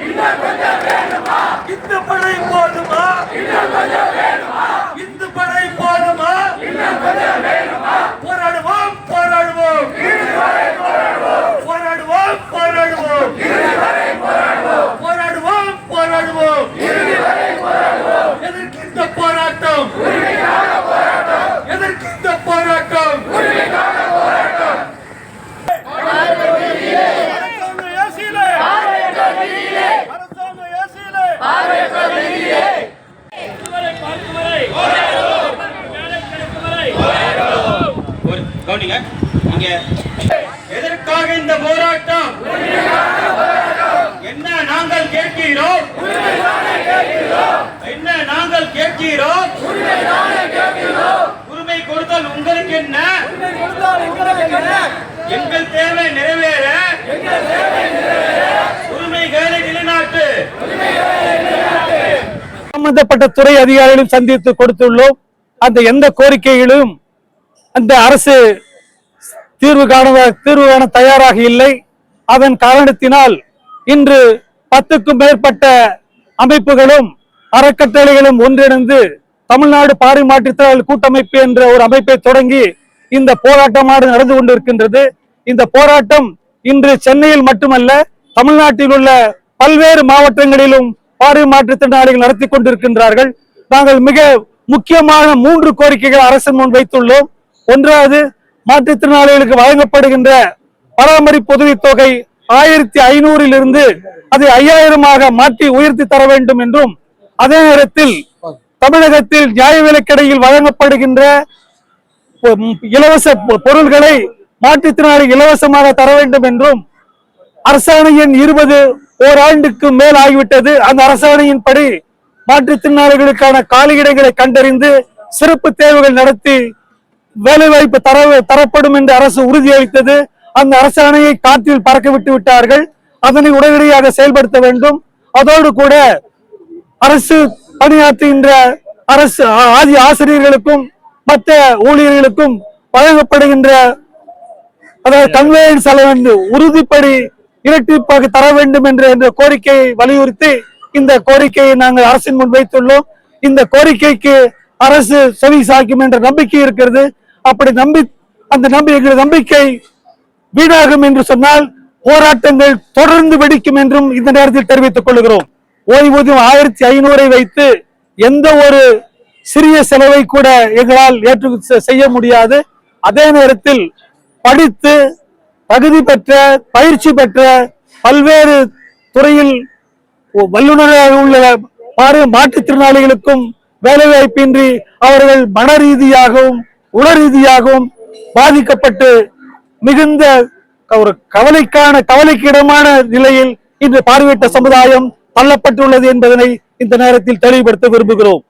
இன்னும் கொஞ்சம் வேணுமா இந்த பணம் போதுமா இன்னும் கொஞ்சம் கவனிங்க இங்க எதற்காக இந்த போராட்டம்? என்ன நாங்கள் கேட்கிறோம்? என்ன நாங்கள் கேட்கிறோம்? உரிமை கொடுத்தால் உங்களுக்கு என்ன? எங்கள் தேவை நிறைவேற. உரிமைகளை நிலைநாட்டு. சம்பந்தப்பட்ட துறை அதிகாரிகளும் சந்தித்து கொடுத்துள்ளோம். அந்த எந்த கோரிக்கைகளும் அந்த அரசு தீர்வு காண தீர்வு காண தயாராக இல்லை. அதன் காரணத்தினால் இன்று பத்துக்கும் மேற்பட்ட அமைப்புகளும் அறக்கட்டளைகளும் ஒன்றிணைந்து தமிழ்நாடு பாரி மாற்றுத்திறனாளி கூட்டமைப்பு என்ற ஒரு அமைப்பை தொடங்கி இந்த போராட்டமாடு நடந்து கொண்டிருக்கின்றது. இந்த போராட்டம் இன்று சென்னையில் மட்டுமல்ல தமிழ்நாட்டில் உள்ள பல்வேறு மாவட்டங்களிலும் பாரி மாற்றுத்திறனாளிகள் நடத்தி கொண்டிருக்கின்றார்கள். நாங்கள் மிக முக்கியமான மூன்று கோரிக்கைகள் அரசு முன் வைத்துள்ளோம். ஒன்றாவது மாற்றுத்திறனாளிகளுக்கு வழங்கப்படுகின்ற பராமரிப்பு உதவித் தொகை ஆயிரத்தி ஐநூறில் இருந்து அதை ஐயாயிரமாக மாற்றி உயர்த்தி தர வேண்டும் என்றும் அதே நேரத்தில் தமிழகத்தில் நியாய விலைக்கடையில் வழங்கப்படுகின்ற இலவச பொ- பொருள்களை மாற்றுத்திறனாளி இலவசமாக தர வேண்டும் என்றும் அரசாணை எண் இருபது ஓராண்டுக்கு மேல் ஆகிவிட்டது. அந்த அரசாணையின்படி மாற்றுத்திறனாளிகளுக்கான காலியிடங்களை கண்டறிந்து சிறப்பு தேர்வுகள் நடத்தி வேலைவாய்ப்பு தர தரப்படும் என்று அரசு உறுதியளித்தது. அந்த அரசாணையை காற்றில் பறக்க விட்டு விட்டார்கள். அதனை உடனடியாக செயல்படுத்த வேண்டும். அதோடு கூட அரசு பணியாற்றுகின்ற அரசு ஆதி ஆசிரியர்களுக்கும் மற்ற ஊழியர்களுக்கும் வழங்கப்படுகின்ற அதாவது கன்வேயன்ஸ் செலவு உறுதிப்படி இரட்டிப்பாக தர வேண்டும் என்ற என்ற கோரிக்கையை வலியுறுத்தி இந்த கோரிக்கையை நாங்கள் அரசின் முன் வைத்துள்ளோம். இந்த கோரிக்கைக்கு அரசு செவி சாய்க்கும் என்ற நம்பிக்கை இருக்கிறது. அப்படி நம்பி அந்த நம்பி எங்கள் நம்பிக்கை வீணாகும் என்று சொன்னால் போராட்டங்கள் தொடர்ந்து வெடிக்கும் என்றும் இந்த நேரத்தில் தெரிவித்துக் கொள்கிறோம். ஓய்வூதியம் ஆயிரத்தி ஐநூறை வைத்து எந்த ஒரு சிறிய செலவை கூட எங்களால் ஏற்று செய்ய முடியாது. அதே நேரத்தில் படித்து தகுதி பெற்ற பயிற்சி பெற்ற பல்வேறு துறையில் வல்லுநராக உள்ள மாற்றுத்திறனாளிகளுக்கும் வேலைவாய்ப்பின்றி அவர்கள் மன ரீதியாகவும் உள ரீதியாகவும் பாதிக்கப்பட்டு மிகுந்த ஒரு கவலைக்கான கவலைக்கு இடமான நிலையில் இன்று பார்வையிட்ட சமுதாயம் தள்ளப்பட்டுள்ளது என்பதனை இந்த நேரத்தில் தெளிவுபடுத்த விரும்புகிறோம்.